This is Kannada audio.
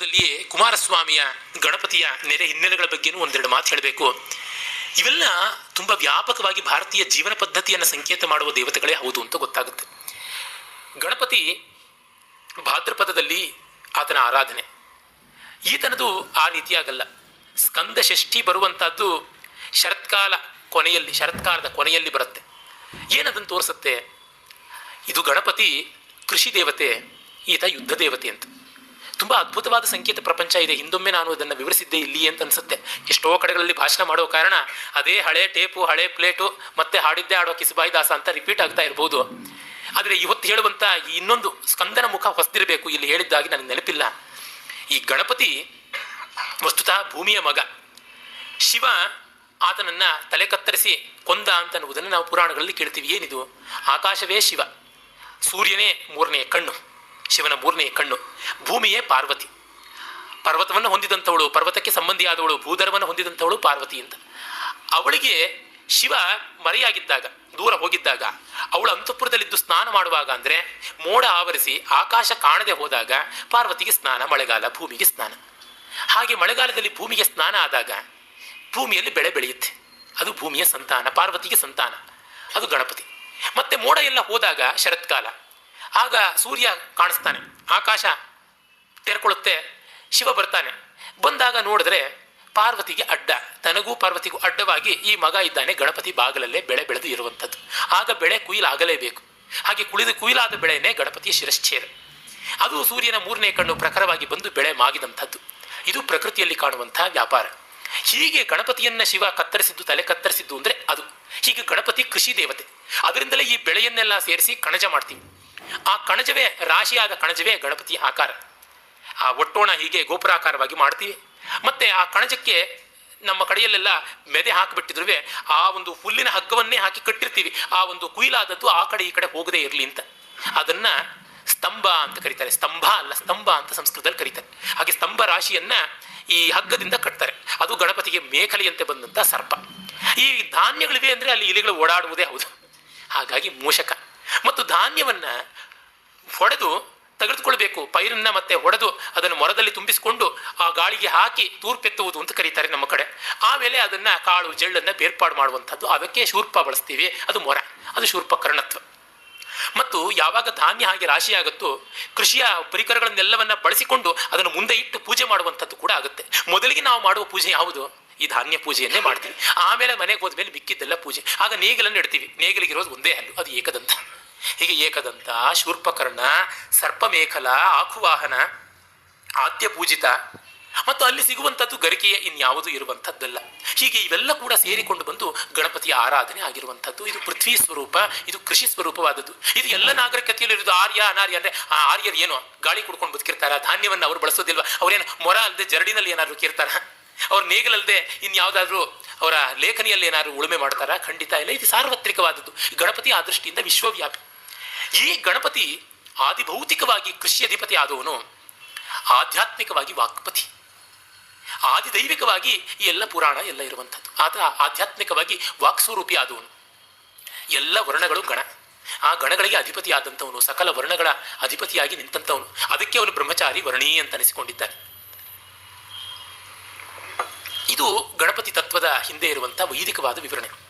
ದಲ್ಲಿಯೇ ಕುಮಾರಸ್ವಾಮಿಯ ಗಣಪತಿಯ ನೆರೆ ಹಿನ್ನೆಲೆಗಳ ಬಗ್ಗೆನೂ ಒಂದೆರಡು ಮಾತು ಹೇಳಬೇಕು. ಇವೆಲ್ಲ ತುಂಬ ವ್ಯಾಪಕವಾಗಿ ಭಾರತೀಯ ಜೀವನ ಪದ್ಧತಿಯನ್ನು ಸಂಕೇತ ಮಾಡುವ ದೇವತೆಗಳೇ ಹೌದು ಅಂತ ಗೊತ್ತಾಗುತ್ತೆ. ಗಣಪತಿ ಭಾದ್ರಪದದಲ್ಲಿ ಆತನ ಆರಾಧನೆ. ಈತನದು ಆ ರೀತಿಯಾಗಲ್ಲ. ಸ್ಕಂದ ಷಷ್ಠಿ ಬರುವಂತಹದ್ದು ಶರತ್ಕಾಲ ಕೊನೆಯಲ್ಲಿ, ಶರತ್ಕಾಲದ ಕೊನೆಯಲ್ಲಿ ಬರುತ್ತೆ. ಏನದನ್ನು ತೋರಿಸುತ್ತೆ? ಇದು ಗಣಪತಿ ಕೃಷಿ ದೇವತೆ, ಈತ ಯುದ್ಧ ದೇವತೆ ಅಂತ. ತುಂಬ ಅದ್ಭುತವಾದ ಸಂಕೇತ ಪ್ರಪಂಚ ಇದೆ. ಹಿಂದೊಮ್ಮೆ ನಾನು ಅದನ್ನು ವಿವರಿಸಿದ್ದೆ ಇಲ್ಲಿ ಅಂತ ಅನ್ಸುತ್ತೆ. ಎಷ್ಟೋ ಕಡೆಗಳಲ್ಲಿ ಭಾಷಣ ಮಾಡೋ ಕಾರಣ ಅದೇ ಹಳೆ ಟೇಪು, ಹಳೆ ಪ್ಲೇಟು ಮತ್ತೆ ಹಾಡಿದ್ದೆ ಆಡೋ ಕಿಸಬಾಯಿ ದಾಸ ಅಂತ ರಿಪೀಟ್ ಆಗ್ತಾ ಇರ್ಬೋದು. ಆದರೆ ಇವತ್ತು ಹೇಳುವಂಥ ಇನ್ನೊಂದು ಸ್ಕಂದನ ಮುಖ ಹೊಸದಿರಬೇಕು ಇಲ್ಲಿ ಹೇಳಿದ್ದಾಗಿ ನನಗೆ ನೆನಪಿಲ್ಲ. ಈ ಗಣಪತಿ ವಸ್ತುತಃ ಭೂಮಿಯ ಮಗ. ಶಿವ ಆತನನ್ನ ತಲೆ ಕತ್ತರಿಸಿ ಕೊಂದ ಅಂತ ಅನ್ನುವುದನ್ನು ನಾವು ಪುರಾಣಗಳಲ್ಲಿ ಕೇಳ್ತೀವಿ. ಏನಿದು? ಆಕಾಶವೇ ಶಿವ ಸೂರ್ಯನೇ ಮೂರನೆಯ ಕಣ್ಣು. ಶಿವನ ಮೂರನೆಯ ಕಣ್ಣು. ಭೂಮಿಯೇ ಪಾರ್ವತಿ. ಪರ್ವತವನ್ನು ಹೊಂದಿದಂಥವಳು ಪರ್ವತಕ್ಕೆ ಸಂಬಂಧಿಯಾದವಳು ಭೂಧರವನ್ನು ಹೊಂದಿದಂಥವಳು ಪಾರ್ವತಿ ಅಂತ. ಅವಳಿಗೆ ಶಿವ ಮರೆಯಾಗಿದ್ದಾಗ, ದೂರ ಹೋಗಿದ್ದಾಗ, ಅವಳು ಅಂತಃಪುರದಲ್ಲಿದ್ದು ಸ್ನಾನ ಮಾಡುವಾಗ ಅಂದರೆ ಮೋಡ ಆವರಿಸಿ ಆಕಾಶ ಕಾಣದೆ ಹೋದಾಗ ಪಾರ್ವತಿಗೆ ಸ್ನಾನ, ಮಳೆಗಾಲ, ಭೂಮಿಗೆ ಸ್ನಾನ. ಹಾಗೆ ಮಳೆಗಾಲದಲ್ಲಿ ಭೂಮಿಗೆ ಸ್ನಾನ ಆದಾಗ ಭೂಮಿಯಲ್ಲಿ ಬೆಳೆ ಬೆಳೆಯುತ್ತೆ. ಅದು ಭೂಮಿಯ ಸಂತಾನ, ಪಾರ್ವತಿಗೆ ಸಂತಾನ. ಅದು ಗಣಪತಿ. ಮತ್ತೆ ಮೋಡ ಎಲ್ಲ ಹೋದಾಗ ಶರತ್ಕಾಲ. ಆಗ ಸೂರ್ಯ ಕಾಣಿಸ್ತಾನೆ. ಆಕಾಶ ತೆರ್ಕೊಳ್ಳುತ್ತೆ ಶಿವ ಬರ್ತಾನೆ. ಬಂದಾಗ ನೋಡಿದ್ರೆ ಪಾರ್ವತಿಗೆ ಅಡ್ಡ. ತನಗೂ ಪಾರ್ವತಿಗೂ ಅಡ್ಡವಾಗಿ ಈ ಮಗ ಇದ್ದಾನೆ, ಗಣಪತಿ ಬಾಗಲಲ್ಲೇ ಬೆಳೆ ಬೆಳೆದು ಇರುವಂಥದ್ದು. ಆಗ ಬೆಳೆ ಕುಯಿಲಾಗಲೇಬೇಕು. ಹಾಗೆ ಕುಳಿದು ಕುಯಿಲಾದ ಬೆಳೆನೇ ಗಣಪತಿಯ ಶಿರಶ್ಚೇರ. ಅದು ಸೂರ್ಯನ ಮೂರನೇ ಕಣ್ಣು ಪ್ರಖರವಾಗಿ ಬಂದು ಬೆಳೆ ಮಾಗಿದಂಥದ್ದು. ಇದು ಪ್ರಕೃತಿಯಲ್ಲಿ ಕಾಣುವಂತಹ ವ್ಯಾಪಾರ. ಹೀಗೆ ಗಣಪತಿಯನ್ನ ಶಿವ ಕತ್ತರಿಸಿದ್ದು, ತಲೆ ಕತ್ತರಿಸಿದ್ದು ಅಂದರೆ ಅದು. ಹೀಗೆ ಗಣಪತಿ ಕೃಷಿ ದೇವತೆ. ಅದರಿಂದಲೇ ಈ ಬೆಳೆಯನ್ನೆಲ್ಲ ಸೇರಿಸಿ ಕಣಜ ಮಾಡ್ತೀವಿ. ಆ ಕಣಜವೇ, ರಾಶಿಯಾದ ಕಣಜವೇ ಗಣಪತಿ ಆಕಾರ. ಆ ಒಟ್ಟೋಣ ಹೀಗೆ ಗೋಪುರಾಕಾರವಾಗಿ ಮಾಡ್ತೀವಿ. ಮತ್ತೆ ಆ ಕಣಜಕ್ಕೆ ನಮ್ಮ ಕಡೆಯಲ್ಲೆಲ್ಲ ಮೆದೆ ಹಾಕಿಬಿಟ್ಟಿದ್ರು ಆ ಒಂದು ಹುಲ್ಲಿನ ಹಗ್ಗವನ್ನೇ ಹಾಕಿ ಕಟ್ಟಿರ್ತೀವಿ. ಆ ಒಂದು ಕುಯಿಲಾದದ್ದು ಆ ಕಡೆ ಈ ಕಡೆ ಹೋಗದೇ ಇರಲಿ ಅಂತ. ಅದನ್ನ ಸ್ತಂಭ ಅಂತ ಕರೀತಾರೆ. ಸ್ತಂಭ ಅಲ್ಲ, ಸ್ತಂಭ ಅಂತ ಸಂಸ್ಕೃತದಲ್ಲಿ ಕರೀತಾರೆ. ಹಾಗೆ ಸ್ತಂಭ ರಾಶಿಯನ್ನ ಈ ಹಗ್ಗದಿಂದ ಕಟ್ತಾರೆ. ಅದು ಗಣಪತಿಗೆ ಮೇಖಲೆಯಂತೆ ಬಂದಂಥ ಸರ್ಪ. ಈ ಧಾನ್ಯಗಳಿವೆ ಅಂದ್ರೆ ಅಲ್ಲಿ ಇಲಿಗಳು ಓಡಾಡುವುದೇ ಹೌದು. ಹಾಗಾಗಿ ಮೂಷಕ. ಮತ್ತು ಧಾನ್ಯವನ್ನ ಹೊಡೆದು ತೆಗೆದುಕೊಳ್ಬೇಕು. ಪೈರನ್ನ ಮತ್ತೆ ಹೊಡೆದು ಅದನ್ನು ಮೊರದಲ್ಲಿ ತುಂಬಿಸಿಕೊಂಡು ಆ ಗಾಳಿಗೆ ಹಾಕಿ ತೂರ್ಪೆತ್ತುವುದು ಅಂತ ಕರೀತಾರೆ ನಮ್ಮ ಕಡೆ. ಆಮೇಲೆ ಅದನ್ನ ಕಾಳು, ಜಳ್ಳನ್ನ ಬೇರ್ಪಾಡು ಮಾಡುವಂಥದ್ದು. ಅದಕ್ಕೆ ಶೂರ್ಪ ಬಳಸ್ತೀವಿ. ಅದು ಮೊರ. ಅದು ಶೂರ್ಪ ಕರ್ಣತ್ವ ಮತ್ತು ಯಾವಾಗ ಧಾನ್ಯ ಹಾಗೆ ರಾಶಿಯಾಗುತ್ತೋ ಕೃಷಿಯ ಪರಿಕರಗಳನ್ನೆಲ್ಲವನ್ನ ಬಳಸಿಕೊಂಡು ಅದನ್ನು ಮುಂದೆ ಇಟ್ಟು ಪೂಜೆ ಮಾಡುವಂಥದ್ದು ಕೂಡ ಆಗುತ್ತೆ. ಮೊದಲಿಗೆ ನಾವು ಮಾಡುವ ಪೂಜೆ ಯಾವುದು? ಈ ಧಾನ್ಯ ಪೂಜೆಯನ್ನೇ ಮಾಡ್ತೀವಿ. ಆಮೇಲೆ ಮನೆಗೆ ಹೋದ್ಮೇಲೆ ಮಿಕ್ಕಿದ್ದೆಲ್ಲ ಪೂಜೆ. ಆಗ ನೇಗಿಲನ್ನು ಇಡ್ತೀವಿ ನೇಗಿಲಿಗಿರೋದು ಒಂದೇ ಹಲ್ಲು. ಅದು ಏಕದಂತ. ಹೀಗೆ ಏಕದಂತ ಶೂರ್ಪಕರ್ಣ, ಸರ್ಪಮೇಖಲ ಆಖುವಾಹನ ಆದ್ಯ ಪೂಜಿತ ಮತ್ತು ಅಲ್ಲಿ ಸಿಗುವಂಥದ್ದು ಗರಿಕೆಯ ಇನ್ಯಾವುದು ಇರುವಂಥದ್ದಲ್ಲ. ಹೀಗೆ ಇವೆಲ್ಲ ಕೂಡ ಸೇರಿಕೊಂಡು ಬಂದು ಗಣಪತಿಯ ಆರಾಧನೆ ಆಗಿರುವಂಥದ್ದು. ಇದು ಪೃಥ್ವಿ ಸ್ವರೂಪ, ಇದು ಕೃಷಿ ಸ್ವರೂಪವಾದದ್ದು. ಇದು ಎಲ್ಲ ನಾಗರಿಕತೆಯಲ್ಲಿ ಇರೋದು ಆರ್ಯ, ಅನಾರ್ಯ ಅಂದರೆ ಆ ಆರ್ಯರು ಏನು ಗಾಳಿ ಕುಡ್ಕೊಂಡು ಬದುಕಿರ್ತಾರ, ಧಾನ್ಯವನ್ನು ಅವರು ಬಳಸೋದಿಲ್ವ? ಅವ್ರೇನು ಮೊರ ಅಲ್ಲದೆ ಜರಡಿನಲ್ಲಿ ಏನಾದ್ರು ಕೇರ್ತಾರ? ಅವ್ರ ನೇಗಲಲ್ಲದೆ ಇನ್ಯಾವುದಾದ್ರೂ ಅವರ ಲೇಖನಿಯಲ್ಲಿ ಏನಾದ್ರು ಉಳುಮೆ ಮಾಡ್ತಾರಾ? ಖಂಡಿತ ಇಲ್ಲ. ಇದು ಸಾರ್ವತ್ರಿಕವಾದದ್ದು. ಗಣಪತಿ ಆ ದೃಷ್ಟಿಯಿಂದ ವಿಶ್ವವ್ಯಾಪಿ. ಈ ಗಣಪತಿ ಆದಿಭೌತಿಕವಾಗಿ ಕೃಷಿ ಅಧಿಪತಿ ಆದವನು, ಆಧ್ಯಾತ್ಮಿಕವಾಗಿ ವಾಕ್ಪತಿ. ಆದಿದೈವಿಕವಾಗಿ ಈ ಎಲ್ಲ ಪುರಾಣ ಎಲ್ಲ ಇರುವಂಥದ್ದು. ಆತ ಆಧ್ಯಾತ್ಮಿಕವಾಗಿ ವಾಕ್ಸ್ವರೂಪಿ ಆದವನು. ಎಲ್ಲ ವರ್ಣಗಳು ಗಣ. ಆ ಗಣಗಳಿಗೆ ಅಧಿಪತಿ ಆದಂಥವನು, ಸಕಲ ವರ್ಣಗಳ ಅಧಿಪತಿಯಾಗಿ ನಿಂತಂಥವನು. ಅದಕ್ಕೆ ಅವನು ಬ್ರಹ್ಮಚಾರಿ ವರ್ಣೀ ಅಂತ ಅನಿಸಿಕೊಂಡಿದ್ದಾನೆ. ಇದು ಗಣಪತಿ ತತ್ವದ ಹಿಂದೆ ಇರುವಂಥ ವೈದಿಕವಾದ ವಿವರಣೆ.